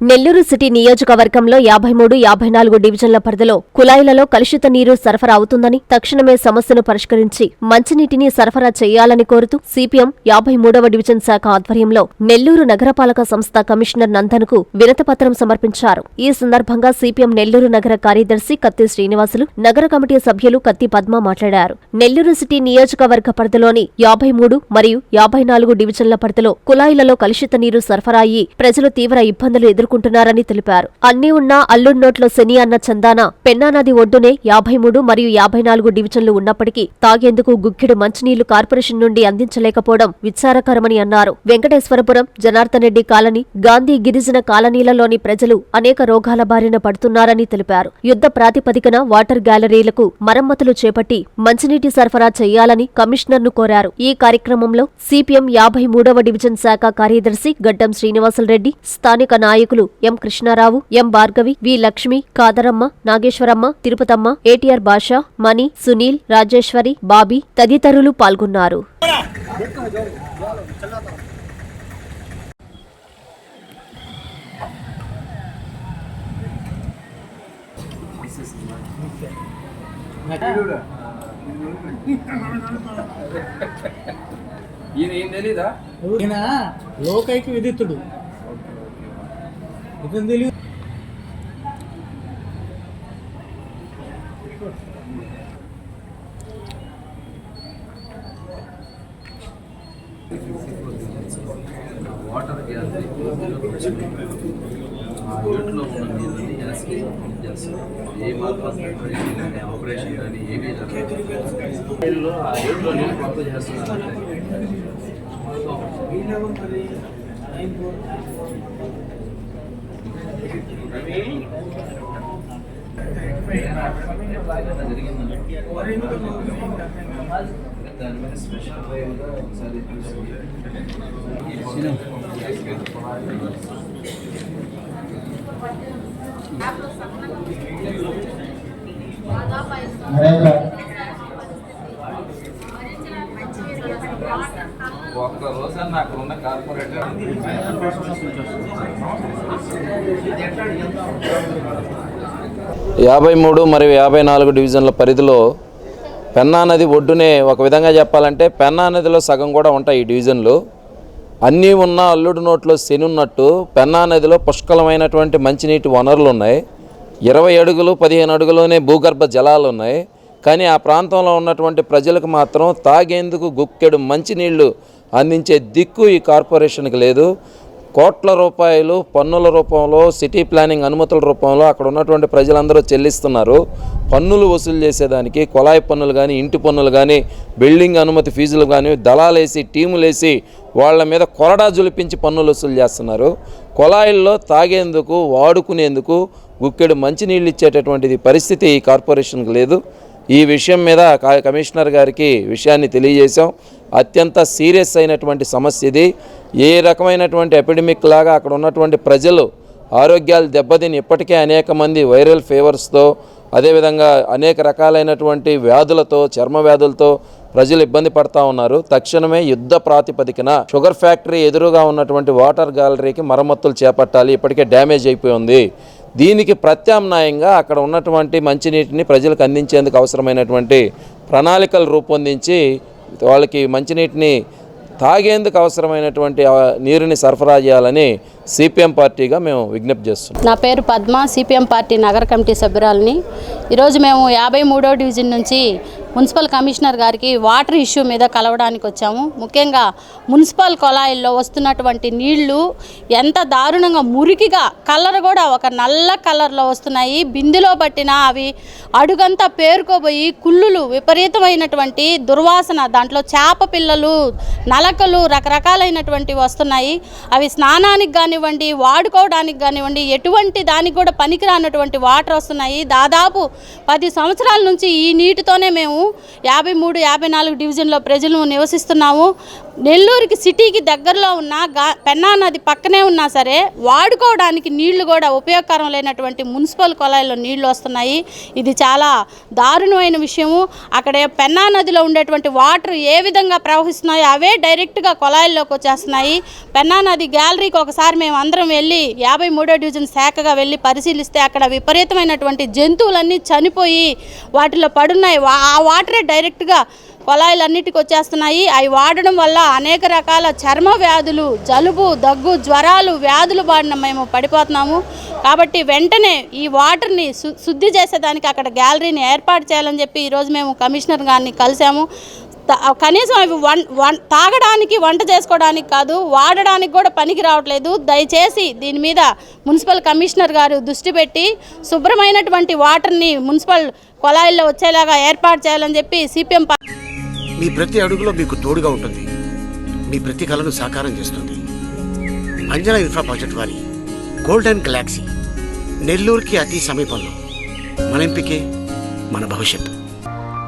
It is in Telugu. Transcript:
నెల్లూరు సిటీ నియోజకవర్గంలో యాభై మూడు యాభై నాలుగు డివిజన్ల పరిధిలో కుళాయిలలో కలుషిత నీరు సరఫరా అవుతుందని తక్షణమే సమస్యను పరిష్కరించి మంచినీటిని సరఫరా చేయాలని కోరుతూ సిపిఎం యాభై మూడవ డివిజన్ శాఖ ఆధ్వర్యంలో నెల్లూరు నగరపాలక సంస్థ కమిషనర్ నందన్కు వినతపత్రం సమర్పించారు. ఈ సందర్భంగా సిపిఎం నెల్లూరు నగర కార్యదర్శి కత్తి శ్రీనివాసులు నగర కమిటీ సభ్యులు కత్తి పద్మ మాట్లాడారు. నెల్లూరు సిటీ నియోజకవర్గ పరిధిలోని యాభై మూడు మరియు యాభై నాలుగు డివిజన్ల పరిధిలో కుళాయిలలో కలుషిత నీరు సరఫరా అయ్యి ప్రజలు తీవ్ర ఇబ్బందులు ఎదుర్కొంటున్నారని తెలిపారు. అన్ని ఉన్నా అల్లుడి నోట్లో శని అన్న చందాన పెన్నా నది ఒడ్డునే యాభై మూడు మరియు యాభై నాలుగు డివిజన్లు ఉన్నప్పటికీ తాగేందుకు గుక్కిడు మంచినీళ్ళు కార్పొరేషన్ నుండి అందించలేకపోవడం విచారకరమని అన్నారు. వెంకటేశ్వరపురం జనార్దన్ రెడ్డి కాలనీ గాంధీ గిరిజన కాలనీలలోని ప్రజలు అనేక రోగాల బారిన పడుతున్నారని తెలిపారు. యుద్ధ ప్రాతిపదికన వాటర్ గ్యాలరీలకు మరమ్మతులు చేపట్టి మంచినీటి సరఫరా చేయాలని కమిషనర్ను కోరారు. ఈ కార్యక్రమంలో సిపిఎం యాభై మూడవ డివిజన్ శాఖ కార్యదర్శి గడ్డం శ్రీనివాసులరెడ్డి స్థానిక నాయకులు M Krishnarao M Bhargavi V Lakshmi Kadaramma Nageswaramma Tirupatamma ATR Basha Mani Sunil Rajeswari Bobby తదితరులు పాల్గొన్నారు. ఈయన ఏం తెలీదా? ఈయన లోకైక విదితుడు. తెలియదు వాటర్ గ్యాస్ ఆ యూట్లో ఉన్న నీళ్ళని గ్యాస్కి చేస్తారు. ఏ మార్పు ఆపరేషన్ కానీ ఏమీ జరగదు. ఆ యూట్లో నీళ్ళు పంప్ చేస్తున్నారు దాని మీద స్పెషల్ డ్రైవ్గా ఒకసారి నరేంద్ర ఒక్క రోజన్నా అక్కడ ఉన్న కార్పొరేటర్ యాభై మూడు మరియు యాభై నాలుగు డివిజన్ల పరిధిలో పెన్నా నది ఒడ్డునే ఒక విధంగా చెప్పాలంటే పెన్నా నదిలో సగం కూడా ఉంటాయి ఈ డివిజన్లు. అన్నీ ఉన్న అల్లుడు నోట్లో శని ఉన్నట్టు పెన్నా నదిలో పుష్కలమైనటువంటి మంచినీటి వనరులు ఉన్నాయి. ఇరవై అడుగులు పదిహేను అడుగులోనే భూగర్భ జలాలు ఉన్నాయి. కానీ ఆ ప్రాంతంలో ఉన్నటువంటి ప్రజలకు మాత్రం తాగేందుకు గుక్కెడు మంచినీళ్ళు అందించే దిక్కు ఈ కార్పొరేషన్కి లేదు. కోట్ల రూపాయలు పన్నుల రూపంలో సిటీ ప్లానింగ్ అనుమతుల రూపంలో అక్కడ ఉన్నటువంటి ప్రజలందరూ చెల్లిస్తున్నారు. పన్నులు వసూలు చేసేదానికి కొలాయి పన్నులు కానీ ఇంటి పన్నులు కానీ బిల్డింగ్ అనుమతి ఫీజులు కానీ దళాలేసి టీములేసి వాళ్ళ మీద కొరడా జులిపించి పన్నులు వసూలు చేస్తున్నారు. కొలాయిల్లో తాగేందుకు వాడుకునేందుకు గుక్కెడు మంచినీళ్ళు ఇచ్చేటటువంటిది పరిస్థితి ఈ కార్పొరేషన్కి లేదు. ఈ విషయం మీద కా- కమిషనర్ గారికి విషయాన్ని తెలియజేశాం. అత్యంత సీరియస్ అయినటువంటి సమస్య ఇది. ఏ రకమైనటువంటి ఎపిడమిక్ లాగా అక్కడ ఉన్నటువంటి ప్రజలు ఆరోగ్యాలు దెబ్బతిని ఇప్పటికే అనేక మంది వైరల్ ఫీవర్స్తో అదేవిధంగా అనేక రకాలైనటువంటి వ్యాధులతో చర్మ వ్యాధులతో ప్రజలు ఇబ్బంది పడతా ఉన్నారు. తక్షణమే యుద్ధ ప్రాతిపదికన షుగర్ ఫ్యాక్టరీ ఎదురుగా ఉన్నటువంటి వాటర్ గ్యాలరీకి మరమ్మతులు చేపట్టాలి. ఇప్పటికే డ్యామేజ్ అయిపోయి ఉంది. దీనికి ప్రత్యామ్నాయంగా అక్కడ ఉన్నటువంటి మంచినీటిని ప్రజలకు అందించేందుకు అవసరమైనటువంటి ప్రణాళికలు రూపొందించి వాళ్ళకి మంచినీటిని తాగేందుకు అవసరమైనటువంటి నీరుని సరఫరా చేయాలని సిపిఎం పార్టీగా మేము విజ్ఞప్తి చేస్తున్నాం. నా పేరు పద్మ సిపిఎం పార్టీ నగర కమిటీ సభ్యురాలని. ఈరోజు మేము యాభై మూడో డివిజన్ నుంచి మున్సిపల్ కమిషనర్ గారికి వాటర్ ఇష్యూ మీద కలవడానికి వచ్చాము. ముఖ్యంగా మున్సిపల్ కొళాయిల్లో వస్తున్నటువంటి నీళ్ళు ఎంత దారుణంగా మురికిగా కలర్ కూడా ఒక నల్ల కలర్లో వస్తున్నాయి. బిందులో పట్టిన అవి అడుగంతా పేరుకోబోయి కుళ్ళులు విపరీతమైనటువంటి దుర్వాసన దాంట్లో చేప పిల్లలు నలకలు రకరకాలైనటువంటి వస్తున్నాయి. అవి స్నానానికి కానివ్వండి వాడుకోవడానికి కానివ్వండి ఎటువంటి దానికి కూడా పనికిరానటువంటి వాటర్ వస్తున్నాయి. దాదాపు పది సంవత్సరాల నుంచి ఈ నీటితోనే మేము మేము యాభై మూడు యాభై నాలుగు డివిజన్లో ప్రజలు నివసిస్తున్నాము. నెల్లూరుకి సిటీకి దగ్గరలో ఉన్న గా పెన్నా నది పక్కనే ఉన్నా సరే వాడుకోవడానికి నీళ్ళు కూడా ఉపయోగకరం లేనటువంటి మున్సిపల్ కొలాయిలో నీళ్ళు వస్తున్నాయి. ఇది చాలా దారుణమైన విషయము. అక్కడ పెన్నా నదిలో ఉండేటువంటి వాటర్ ఏ విధంగా ప్రవహిస్తున్నాయో అవే డైరెక్ట్గా కొలాయిల్లోకి వచ్చేస్తున్నాయి. పెన్నా నది గ్యాలరీకి ఒకసారి మేము అందరం వెళ్ళి యాభై మూడో డివిజన్ శాఖగా వెళ్ళి పరిశీలిస్తే అక్కడ విపరీతమైనటువంటి జంతువులన్నీ చనిపోయి వాటిలో పడున్నాయి. వా- ఆ వాటరే డైరెక్ట్గా కొలాయిలన్నిటికి వచ్చేస్తున్నాయి. అవి వాడడం వల్ల అనేక రకాల చర్మ వ్యాధులు జలుబు దగ్గు జ్వరాలు వ్యాధులు బారిన మేము పడిపోతున్నాము. కాబట్టి వెంటనే ఈ వాటర్ని శుద్ధి చేసేదానికి అక్కడ గ్యాలరీని ఏర్పాటు చేయాలని చెప్పి ఈరోజు మేము కమిషనర్ గారిని కలిసాము కనీసం అవి వన్ వన్ తాగడానికి వంట చేసుకోవడానికి కాదు వాడడానికి కూడా పనికి రావట్లేదు. దయచేసి దీని మీద మున్సిపల్ కమిషనర్ గారు దృష్టి పెట్టి శుభ్రమైనటువంటి వాటర్ని మున్సిపల్ కొలాయిల్లో వచ్చేలాగా ఏర్పాటు చేయాలని చెప్పి సిపిఎం మీ ప్రతి అడుగులో మీకు తోడుగా ఉంటుంది. మీ ప్రతి కళను సాకారం చేస్తుంది. అంజనా ఇన్ఫ్రా ప్రాజెక్ట్ వారి గోల్డెన్ గెలాక్సీ నెల్లూరుకి అతి సమీపంలో. మన ఎంపికే మన భవిష్యత్తు.